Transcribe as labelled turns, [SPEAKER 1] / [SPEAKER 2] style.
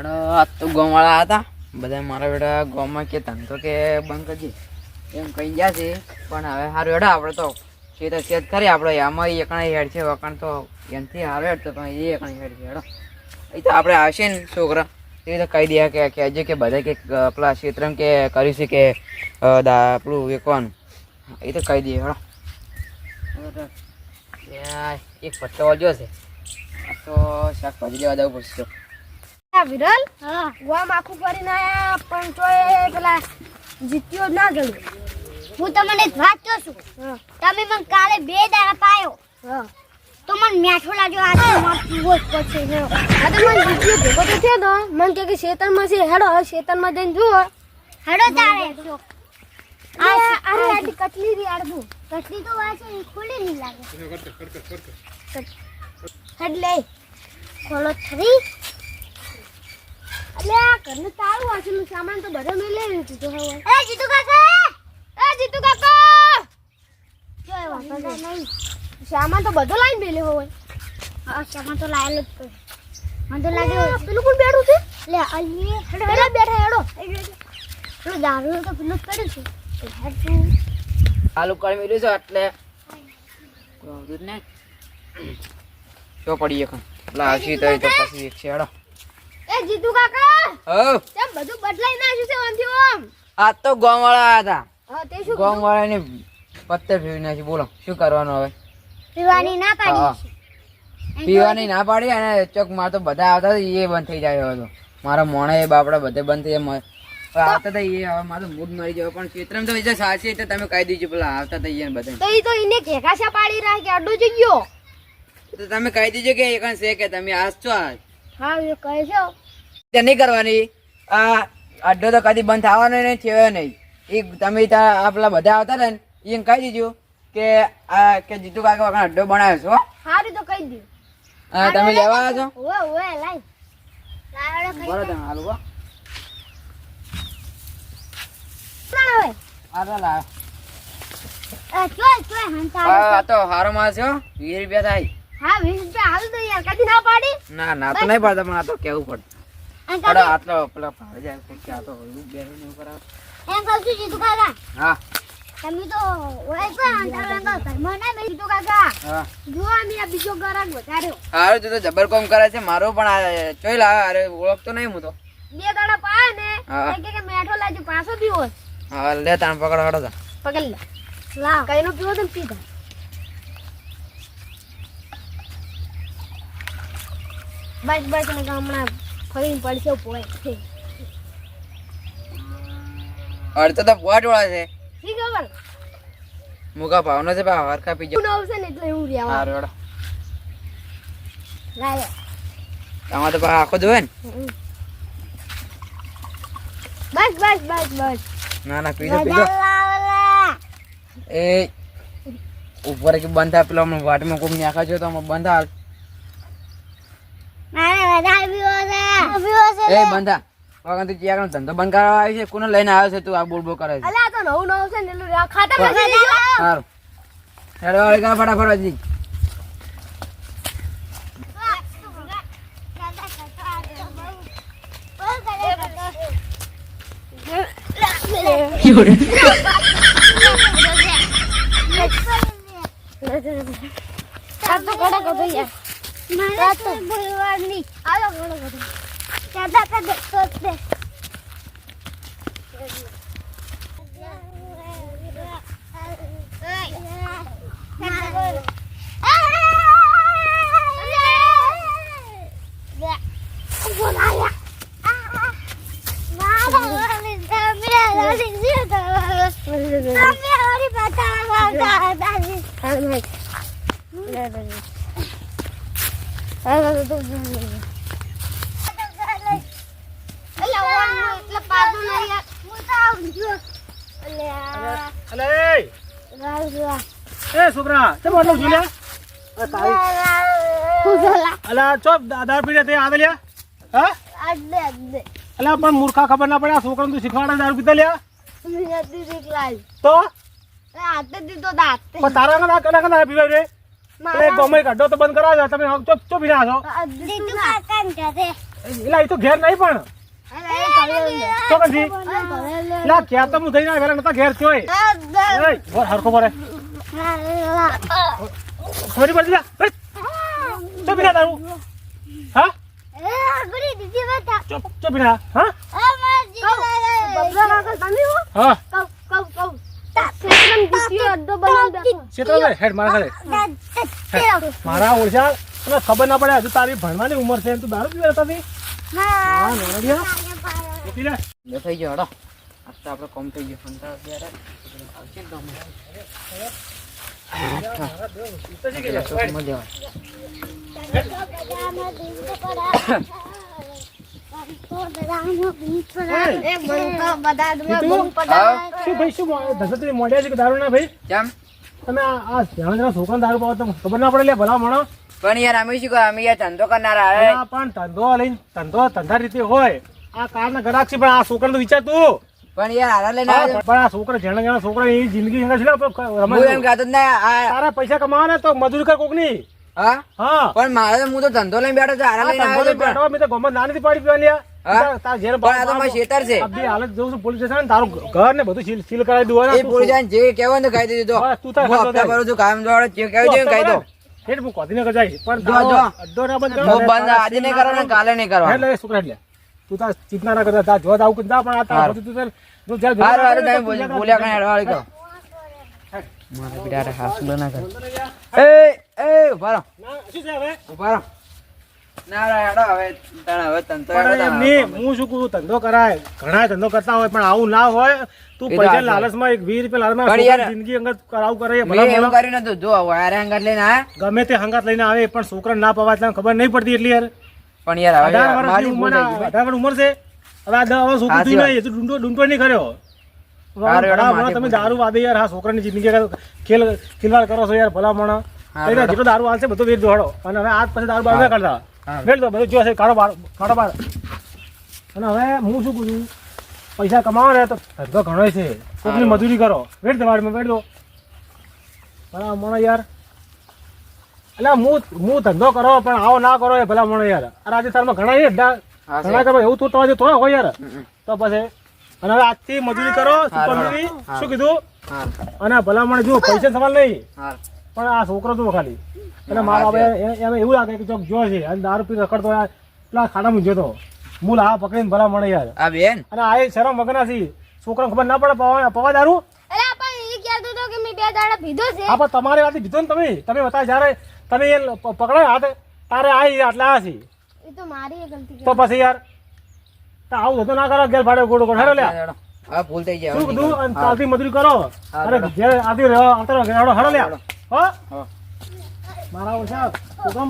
[SPEAKER 1] અડો આ તો ગોવાળા હતા. બધા મારા બેટા ગામમાં કે ધંધો કે બંધ કરજે એમ કહી ગયા છે પણ હવે સારું હેડો આપણે તો. ખેત તો છે જ ખરી આપણે. આમાં એકણા હેડ છે વખાણ તો એનથી સારું હેડ તો એ એકણા હેડ છે હેડો. એ તો આપણે આવશે ને છોકરા. એ તો કહી દે કે કહેજે કે બધા કે પેલા ક્ષેત્રમ કે કરીશું કે આપણું વેકવાનું. એ તો કહી દઈએ યાર, એક પત્તો વાગ્યો છે. તો શાકભાજી લેવા જવું પડશે.
[SPEAKER 2] વિરલ? ગોમ આખું કરીને આયા પણ તોય પેલા જીત્યો ના ગયું.
[SPEAKER 3] હું તમને એક વાત કહું છું તમે મને કાલે બે દાડા પાયો. તો મને મેઠો લાગ્યો આજે મારે પીવો જ પડશે જો.
[SPEAKER 2] આ તો મને જીત્યો ભેગો તો થયો તો. મને કે કે શેતરમાં છે હેડો શેતન શેતરમાં જઈને જુઓ.
[SPEAKER 3] હેડો તારે. જો.
[SPEAKER 2] આ આ આડી કટલી રી આડું
[SPEAKER 3] કટલી તો વાંચે એ ખુલ્લી નહીં લાગે.
[SPEAKER 2] એટલે
[SPEAKER 3] ખોલો
[SPEAKER 2] આ ઘરનું તારું વાંચેલું સામાન તો બધો મેં લઈ લીધું હવે.
[SPEAKER 3] એ જીતુ કાકા!
[SPEAKER 2] એ જીતુ કાકા!
[SPEAKER 3] જો એ વાપરતા નહીં.
[SPEAKER 2] સામાન તો બધો લાઈન મેલ્યો હોય.
[SPEAKER 3] હા સામાન તો લાયેલો જ તો. મને તો લાગે
[SPEAKER 2] પેલું કોણ બેઠું છે?
[SPEAKER 3] લે અહીંયા હેડો
[SPEAKER 2] પેલા બેઠા હેડો.
[SPEAKER 3] પેલું દારૂ તો પેલું જ પડ્યું છે.
[SPEAKER 1] આલુ કરી મેલ્યું છે એટલે. આવતું જ પડી એક તો તો પછી એક છે હેડો.
[SPEAKER 2] એ જીતુ કાકા
[SPEAKER 1] હઉ,
[SPEAKER 2] તેમ બધું બદલાઈ નાખ્યું છે ઓમથી ઓમ
[SPEAKER 1] આ તો ગામવાળા હતા.
[SPEAKER 2] હા તે શું
[SPEAKER 1] ગામવાળાને પત્તે ફેરવી નાખી બોલો શું કરવાનું હવે?
[SPEAKER 3] પીવાની ના પાડી
[SPEAKER 1] પીવાની ના પાડી અને ચોક માર તો બધા આવતા એ બંધ થઈ જાય હતો મારા મોણે એ બાપડા બધે બંધ થઈ જાય આવતા હતા એ હવે મારો મૂડ મરી જાય પણ ચિત્રમ તો સાચી એટલે તમે કહી દીધું પેલા આવતા બધા
[SPEAKER 2] તો તો એને પાડી અડો જઈ ગયો.
[SPEAKER 1] તો તમે કહી દીધું કે એકણ છે કે તમે આજ છો આજ.
[SPEAKER 2] હા એ કહે છે.
[SPEAKER 1] તે નહીં કરવાની. આ અડ્ડો તો કદી બંધ થવાનો નહીં થયો નહીં. એ તમે ત્યાં આપણા બધા આવતા હતા ને એમ કહી દીધું કે આ કે જીતુ કાકા વખત અડ્ડો બનાવ્યો છો
[SPEAKER 2] સારું તો કહી દીધું
[SPEAKER 1] હા, તમે લેવા આવ્યા છો
[SPEAKER 2] ઓવે ઓવે લાઈ
[SPEAKER 1] બરો તમે હાલો
[SPEAKER 2] બો
[SPEAKER 1] હાલો લાવો. આ તો હારો માલ છે હો. વીસ રૂપિયા થાય.
[SPEAKER 2] હા વીસ રૂપિયા હાલ યાર કદી ના પાડી?
[SPEAKER 1] ના ના તો નહીં પડતા પણ આ તો કેવું પડે.
[SPEAKER 3] કહું
[SPEAKER 1] આટલો પેલા ભાડે જાય કોઈ આ તો કરાવે.
[SPEAKER 3] એમ કહું છું જીતુ કાકા.
[SPEAKER 1] હા.
[SPEAKER 3] તમે તો ઓય કોઈ હંતા રંગો ઘરમાં ના બેસી
[SPEAKER 2] જીતુ કાકા.
[SPEAKER 1] હા.
[SPEAKER 2] જો અમે આ બીજો ગરાક વધાર્યો.
[SPEAKER 1] હારું તો જબર કોમ કરે છે મારો પણ આ ચોઈ લાવે અરે ઓળખતો નહીં હું તો.
[SPEAKER 2] બે દાડા પાય ને કે કે મેઠો લાજો પાછો પીવો.
[SPEAKER 1] હા લે તાણ પકડ હડો.
[SPEAKER 2] પકડ લે. લાવ. કઈનો પીવો તો પીધા. બસ બસ ને હમણાં ફરીને પડશે પોય છે
[SPEAKER 1] અડધો તો પોટ વાળા છે.
[SPEAKER 2] શી ખબર?
[SPEAKER 1] મુકા ભાવનો છે ભાવ હરખા પી
[SPEAKER 2] જાવ આવશે ને એટલે હું રહેવા.
[SPEAKER 1] હારું વાળા
[SPEAKER 2] લાવે
[SPEAKER 1] તમારે તો આખો જોવે ને.
[SPEAKER 2] બસ બસ બસ બસ.
[SPEAKER 1] ના ના પીજો પીજો. એ ઉપર કે બંધા પેલો હમણાં વાટમાં કોક નાખા છો તો હમણાં બંધ હાલ
[SPEAKER 3] મારે વધારે પીવો છે પીવો છે
[SPEAKER 1] એ બંધ વગર તું ચિયા ધંધો બંધ કરવા આવી છે? કોને લઈને આવ્યો છે તું આ બોલ બોલ કરે છે?
[SPEAKER 2] અલ્યા તો નવું નવું છે ને એટલું રહેવા ખાતર
[SPEAKER 1] સારું. હેડો વાળી કા ફટાફટ
[SPEAKER 2] તો યાર.
[SPEAKER 3] મારે તો બોલવાની
[SPEAKER 2] આ તો કડક હતો
[SPEAKER 3] ચાદા કા દેખતો દે
[SPEAKER 2] હાલ ભાઈ
[SPEAKER 4] એ છોકરા
[SPEAKER 2] તું જોલા
[SPEAKER 4] અલા ચો આધાર પીડે તે આવેલ્યા હા?
[SPEAKER 2] અડે અડે
[SPEAKER 4] અલા પણ મૂર્ખા ખબર ના પડે આ છોકરાને તું શીખવાડે દારૂ પીતા લ્યા? તો? તારા કના કના કના પીવાય રે. એ ગમે કાઢો તો બંધ કરાવજો તમે ચો ચોપ ના છો.
[SPEAKER 2] દીધું
[SPEAKER 4] એલા એ તો ઘેર નહીં પણ. તો પછી? એલા ક્યાં તો હું થઈને આવ્યા નતા ઘેર ચોય બોલ હરખો બોલે. સોરી બોલ લા તારું? હા? ચોપ ચો પીના હા? હા. ક્ષેત્ર હેડ મારા ઘરે મારા ઓળખ્યા તને ખબર ના પડે હજુ તારી ભણવાની ઉંમર છે તું દારૂ પીવા હતા હા. નોરડિયા લે.
[SPEAKER 1] થઈ ગયો હડો. આજ તો આપણે કોમ થઈ ગયું કંટાળો ત્યારે આવશે
[SPEAKER 4] તો ભલા મણો
[SPEAKER 1] પણ યાર અમે શું અમે યાર ધંધો કરનારા
[SPEAKER 4] પણ ધંધો લઈને ધંધો ધંધા રીતે હોય. આ કારના ગ્રાહક છે પણ આ છોકરાને તો વિચાર તું.
[SPEAKER 1] પણ યાર હારા લઈને
[SPEAKER 4] પણ આ છોકરા છોકરા એની જિંદગી ને
[SPEAKER 1] એમ ના
[SPEAKER 4] તારા પૈસા કમાવાના તો મજૂરી કર કોકની.
[SPEAKER 1] હા?
[SPEAKER 4] હા.
[SPEAKER 1] પણ મારે હું તો ધંધો લઈને બેઠો છું હારા લઈને આવ્યો છું.
[SPEAKER 4] બેઠો, મેં તો ગમે ના નથી પાડી પીવાની
[SPEAKER 1] હા?
[SPEAKER 4] તાર- તાર ઘેર
[SPEAKER 1] પણ આ તો મારું ખેતર છે.
[SPEAKER 4] આ હાલત જોઉં છું પોલીસ સ્ટેશન તારું ઘર ને બધું સીલ સીલ કરાવી દઉં
[SPEAKER 1] એ પોલીસ વાળાને જે કહેવાય ને કહી દીધું તો
[SPEAKER 4] તું તાર
[SPEAKER 1] હપ્તા ભરું છું કાયમ જોડે જે કહેવું છે કહી દો.
[SPEAKER 4] હેડ હું કોધીનગર જાય પણ
[SPEAKER 1] જો, જો.
[SPEAKER 4] અડ્ડો ના બંધ કરો.
[SPEAKER 1] બંધ આજે નહીં ને કાલે નહીં
[SPEAKER 4] કરો
[SPEAKER 1] કરવાનો
[SPEAKER 4] લે, લે. તું તાર ચિંતા ના કરતા તાર જો તાર આવું જા પણ આ તાર બધું તું તાર-
[SPEAKER 1] હારું હારું બોલ્યા કઈ અડવાળી કહો. મારા બેટા હાસલો ના કર. એ! એ ઊભા રહો.
[SPEAKER 4] શું છે હવે?
[SPEAKER 1] ઊભા રહો. ના ના હેડો હવે તને હવે તને તો
[SPEAKER 4] પણ
[SPEAKER 1] હેડો
[SPEAKER 4] એમ
[SPEAKER 1] તમે.
[SPEAKER 4] નહીં, હું શું કહું ધંધો કરાય. ઘણા ધંધો કરતા હોય પણ આવું ના હોય તું પૈસા લાલચમાં એક વીસ રૂપિયા લાલચમાં
[SPEAKER 1] પણ યાર-
[SPEAKER 4] છોકરાની જિંદગી અંગત કરાવું કરે ભલા
[SPEAKER 1] એવું કર્યું નતું. જો વાયરે અંગત લઈને આયા
[SPEAKER 4] ગમે તે હંગાત લઈને આવે પણ છોકરા ના પવા ખબર નહીં પડતી એટલી યાર
[SPEAKER 1] પણ યાર મારી
[SPEAKER 4] ઉંમર ઉંમર છે. હવે આ છોકરું
[SPEAKER 1] વાત.
[SPEAKER 4] નહીં કર્યો. તમે. દારૂ વાદે યાર હા છોકરાની જિંદગી ખેલ ખિલવાડ કરો છો યાર ભલા મોણા એટલે જેટલો દારૂ હાલશે બધો વેર દોડો અને હવે આજ પછી દારૂ બાર કરતા
[SPEAKER 1] હારું.
[SPEAKER 4] દો બધું જોશે છે કાઢો બાર કાઢો બાર. અને હવે હું શું કહું પૈસા કમાવો ને તો ધંધો ઘણો છે. કોકની મજૂરી કરો. વેર દો વાડમાં વેર દો. ભલા મોણા યાર. એટલે હું હું ધંધો કરો પણ આવો ના કરો એ ભલા મણો યાર. આ રાજસ્થાનમાં ઘણા છે ઘણા કરો એવું તો તમારે થોડા હોય યાર. તો પછી અને હવે આજથી મજૂરી કરો સુપરમજૂરી શું કીધું?
[SPEAKER 1] અને
[SPEAKER 4] અને ભલામણ જુઓ પૈસા સવાલ નહીં. પણ આ છોકરો તો ખાલી. એટલે
[SPEAKER 1] હા,
[SPEAKER 4] મારા
[SPEAKER 1] હા,
[SPEAKER 4] હવે એમ એવું લાગે કે ચોક જો છે અને દારૂ પી રખડતો પેલા ખાડામાં તો. મૂલ આ પકડીને ભલા મળે યાર.
[SPEAKER 1] આ બેન?
[SPEAKER 4] અને આ શરમ વગરના છે છોકરાને ખબર ના પડે પવા પવા દારૂ?
[SPEAKER 2] અરે પણ એ કહેતો હતો કે મેં બે દાડા પીધો છે?
[SPEAKER 4] આ તમારી વાત કીધું ને તમે? તમે બતા જયારે તમે એ પ- પકડાય હાથ તારે આ આટલા આ છે.
[SPEAKER 2] એ તો મારી ગલતી
[SPEAKER 4] તો પછી યાર તો આવું તો ના કરો ગેર ફાડે ગોળો ગોળ. હેડો લ્યા.
[SPEAKER 1] હેડો. ભૂલ થઈ ગયા
[SPEAKER 4] શું બધું ચાલતી મજૂરી કરો. અરે જે આથી રહો આવતો રહો, હેડો હેડો લ્યા. હો. મારા ઓછા કુકમ